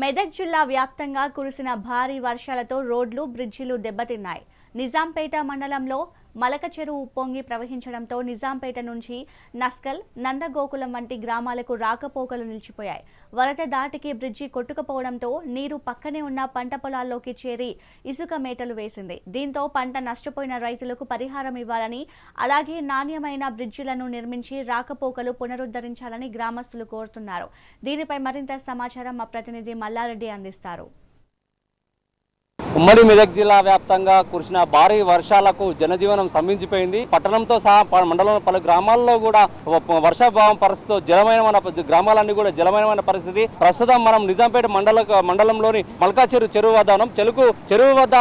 మెదక్ జిల్లా వ్యాప్తంగా కురిసిన భారీ వర్షాలతో రోడ్లు బ్రిడ్జిలు దెబ్బతిన్నాయి. నిజాంపేట మండలంలో మలక చెరువు ఉప్పొంగి ప్రవహించడంతో నిజాంపేట నుంచి నస్కల్ నందగోకులం వంటి గ్రామాలకు రాకపోకలు నిలిచిపోయాయి. వరద దాటికి బ్రిడ్జి కొట్టుకుపోవడంతో నీరు పక్కనే ఉన్న పంట పొలాల్లోకి చేరి ఇసుక మేటలు వేసింది. దీంతో పంట నష్టపోయిన రైతులకు పరిహారం ఇవ్వాలని అలాగే నాణ్యమైన బ్రిడ్జిలను నిర్మించి రాకపోకలు పునరుద్ధరించాలని గ్రామస్తులు కోరుతున్నారు. దీనిపై మరింత సమాచారం మా ప్రతినిధి మల్లారెడ్డి అందిస్తారు. ఉమ్మడి మెదక్ జిల్లా వ్యాప్తంగా కురిసిన భారీ వర్షాలకు జనజీవనం స్తంభించిపోయింది. పట్టణంతో సహా ప- మండలంలో పలు గ్రామాల్లో కూడా వర్షాభావం పరిస్థితితో జలమైన గ్రామాలన్నీ కూడా జలమయమైన పరిస్థితి. ప్రస్తుతం మనం నిజాంపేట మండల మండలంలోని మల్కాచెరు చెరువు వద్ద ఉన్నాం. చెరుకు చెరువు వద్ద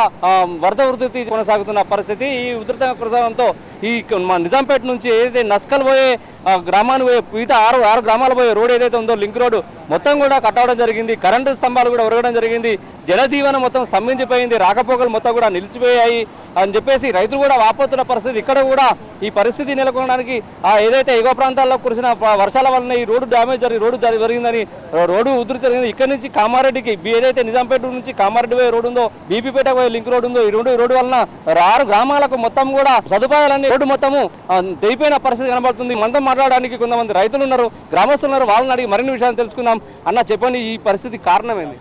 వరద ఉధృతి కొనసాగుతున్న పరిస్థితి. ఈ ఉధృతంగా కొనసాగడంతో ఈ మన నిజాంపేట నుంచి ఏదైతే నస్కల్ పోయే గ్రామాన్ని పోయే మిగతా ఆరు ఆరు గ్రామాల పోయే రోడ్ ఏదైతే ఉందో లింక్ రోడ్ మొత్తం కూడా కట్టవడం జరిగింది. కరెంటు స్తంభాలు కూడా ఉరగడం జరిగింది. జనజీవనం మొత్తం స్తంభించిపోయింది. రాకపోకలు మొత్తం కూడా నిలిచిపోయాయి. అని చెప్పేసి రైతులు కూడా వాపోతున్న పరిస్థితి. ఇక్కడ కూడా ఈ పరిస్థితి నెలకొనడానికి ఆ ఏదైతే ఎగువ ప్రాంతాల్లో కురిసిన వర్షాల వలన ఈ రోడ్డు డ్యామేజ్ జరిగి రోడ్డు జరిగిందని రోడ్డు ఉధృతి జరిగింది ఇక్కడ నుంచి కామారెడ్డికి ఏదైతే నిజాంపేట నుంచి కామారెడ్డి పోయే రోడ్డు ఉందో బీపీపేట పోయే లింక్ రోడ్డు ఉందో ఈ రోడ్డు రోడ్డు వలన ఆరు గ్రామాలకు మొత్తం కూడా సదుపాయాలన్నీ రోడ్డు మొత్తము ఆ, తెగిపోయిన పరిస్థితి కనబడుతుంది. మనతో మాట్లాడడానికి కొంతమంది రైతులు ఉన్నారు గ్రామస్తులు ఉన్నారు వాళ్ళని అడిగి మరిన్ని విషయాలు తెలుసుకుందాం. అన్న చెప్పండి ఈ పరిస్థితి కారణమేంది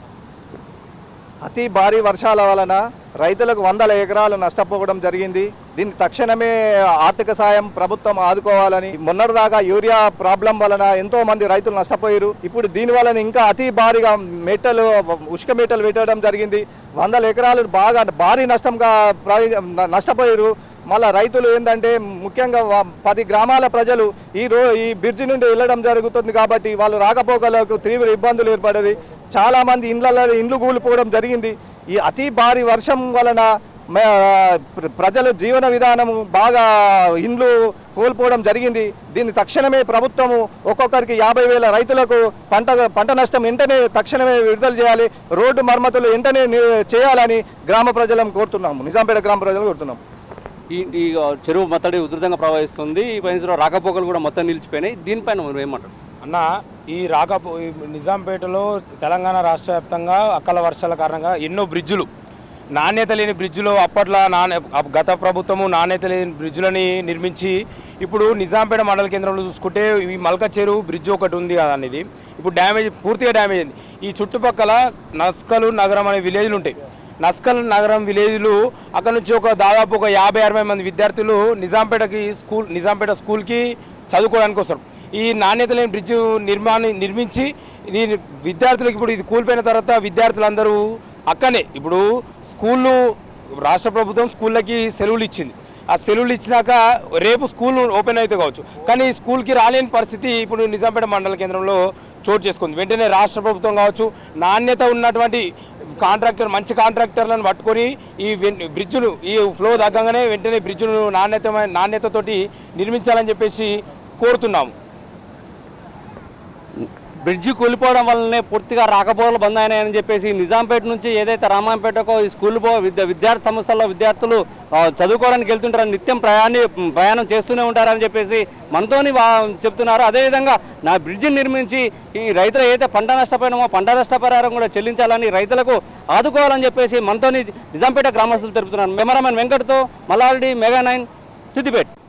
అతి భారీ వర్షాల వలన రైతులకు వందల ఎకరాలు నష్టపోవడం జరిగింది. దీన్ని తక్షణమే ఆర్థిక సాయం ప్రభుత్వం ఆదుకోవాలని. మొన్నటిదాకా యూరియా ప్రాబ్లం వలన ఎంతో మంది రైతులు నష్టపోయారు. ఇప్పుడు దీని వలన ఇంకా అతి భారీగా మెట్టలు ఉష్క మెట్టలు పెట్టడం జరిగింది. వందల ఎకరాలు బాగా భారీ నష్టంగా నష్టపోయారు. మళ్ళా రైతులు ఏంటంటే ముఖ్యంగా పది గ్రామాల ప్రజలు ఈ రో ఈ బ్రిడ్జి నుండి వెళ్ళడం జరుగుతుంది కాబట్టి వాళ్ళు రాకపోకలకు తీవ్ర ఇబ్బందులు ఏర్పడేది. చాలామంది ఇండ్లలో ఇండ్లు కూలిపోవడం జరిగింది. ఈ అతి భారీ వర్షం వలన ప్రజల జీవన విధానం బాగా ఇండ్లు కోల్పోవడం జరిగింది. దీన్ని తక్షణమే ప్రభుత్వము ఒక్కొక్కరికి యాభై వేల రైతులకు పంట పంట నష్టం వెంటనే తక్షణమే విడుదల చేయాలి. రోడ్డు మరమ్మతులు వెంటనే చేయాలని గ్రామ ప్రజలను కోరుతున్నాము. నిజాంపేట గ్రామ ప్రజలను కోరుతున్నాము. ఈ ఈ చెరువు మొత్తడి ఉధృతంగా ప్రవహిస్తుంది. ఈ పరిస్థితిలో రాకపోకలు కూడా మొత్తం నిలిచిపోయినాయి. దీనిపైన మనం ఏమంటారు? అన్న ఈ రాకపో నిజాంపేటలో తెలంగాణ రాష్ట్ర వ్యాప్తంగా అక్కల వర్షాల కారణంగా ఎన్నో బ్రిడ్జులు నాణ్యత లేని బ్రిడ్జులు అప్పట్లో నాణ్య గత ప్రభుత్వము నాణ్యత లేని బ్రిడ్జులని నిర్మించి ఇప్పుడు నిజాంపేట మండల కేంద్రంలో చూసుకుంటే ఈ మల్క చెరువు బ్రిడ్జ్ ఒకటి ఉంది కదా అనేది ఇప్పుడు డ్యామేజ్ పూర్తిగా డ్యామేజ్ అయింది. ఈ చుట్టుపక్కల నస్కలు నగరం అనే విలేజ్లు ఉంటాయి. నస్కల్ నగరం విలేజ్లు అక్కడ నుంచి ఒక దాదాపు ఒక యాభై అరవై మంది విద్యార్థులు నిజాంపేటకి స్కూల్ నిజాంపేట స్కూల్కి చదువుకోవడానికి వస్తారు. ఈ నాణ్యత లేని బ్రిడ్జ్ నిర్మాణం నిర్మించి ఈ విద్యార్థులకు ఇప్పుడు ఇది కూలిపోయిన తర్వాత విద్యార్థులందరూ అక్కనే ఇప్పుడు స్కూళ్ళు రాష్ట్ర ప్రభుత్వం స్కూళ్ళకి సెలవులు ఇచ్చింది. ఆ సెలవులు ఇచ్చినాక రేపు స్కూల్ ఓపెన్ అయితే కావచ్చు. కానీ ఈ స్కూల్కి రాలేని పరిస్థితి ఇప్పుడు నిజాంపేట మండల కేంద్రంలో చోటు చేసుకుంది. వెంటనే రాష్ట్ర ప్రభుత్వం కావచ్చు నాణ్యత ఉన్నటువంటి కాంట్రాక్టర్ మంచి కాంట్రాక్టర్లను పట్టుకొని ఈ బ్రిడ్జ్ను ఈ ఫ్లో తగ్గగానే వెంటనే బ్రిడ్జ్ను నాణ్యత నాణ్యతతోటి నిర్మించాలని చెప్పేసి కోరుతున్నాము. బ్రిడ్జి కూలిపోవడం వల్లనే పూర్తిగా రాకపోకలు బంద్ అయినాయని చెప్పేసి నిజాంపేట నుంచి ఏదైతే రామాంపేటకో ఈ స్కూల్ పో విద్యార్థి సంస్థల్లో విద్యార్థులు చదువుకోవడానికి వెళ్తుంటారు నిత్యం ప్రయాణి ప్రయాణం చేస్తూనే ఉంటారని చెప్పేసి మనతోని చెప్తున్నారు. అదేవిధంగా నా బ్రిడ్జిని నిర్మించి ఈ రైతులు ఏదైతే పంట నష్టపోయినామో పంట నష్టపరిహారం కూడా చెల్లించాలని రైతులకు ఆదుకోవాలని చెప్పేసి మనతోని నిజాంపేట గ్రామస్తులు తెలుపుతున్నారు. కెమెరామెన్ వెంకట్తో మల్లారెడ్డి మెగా నైన్ సిద్దిపేట.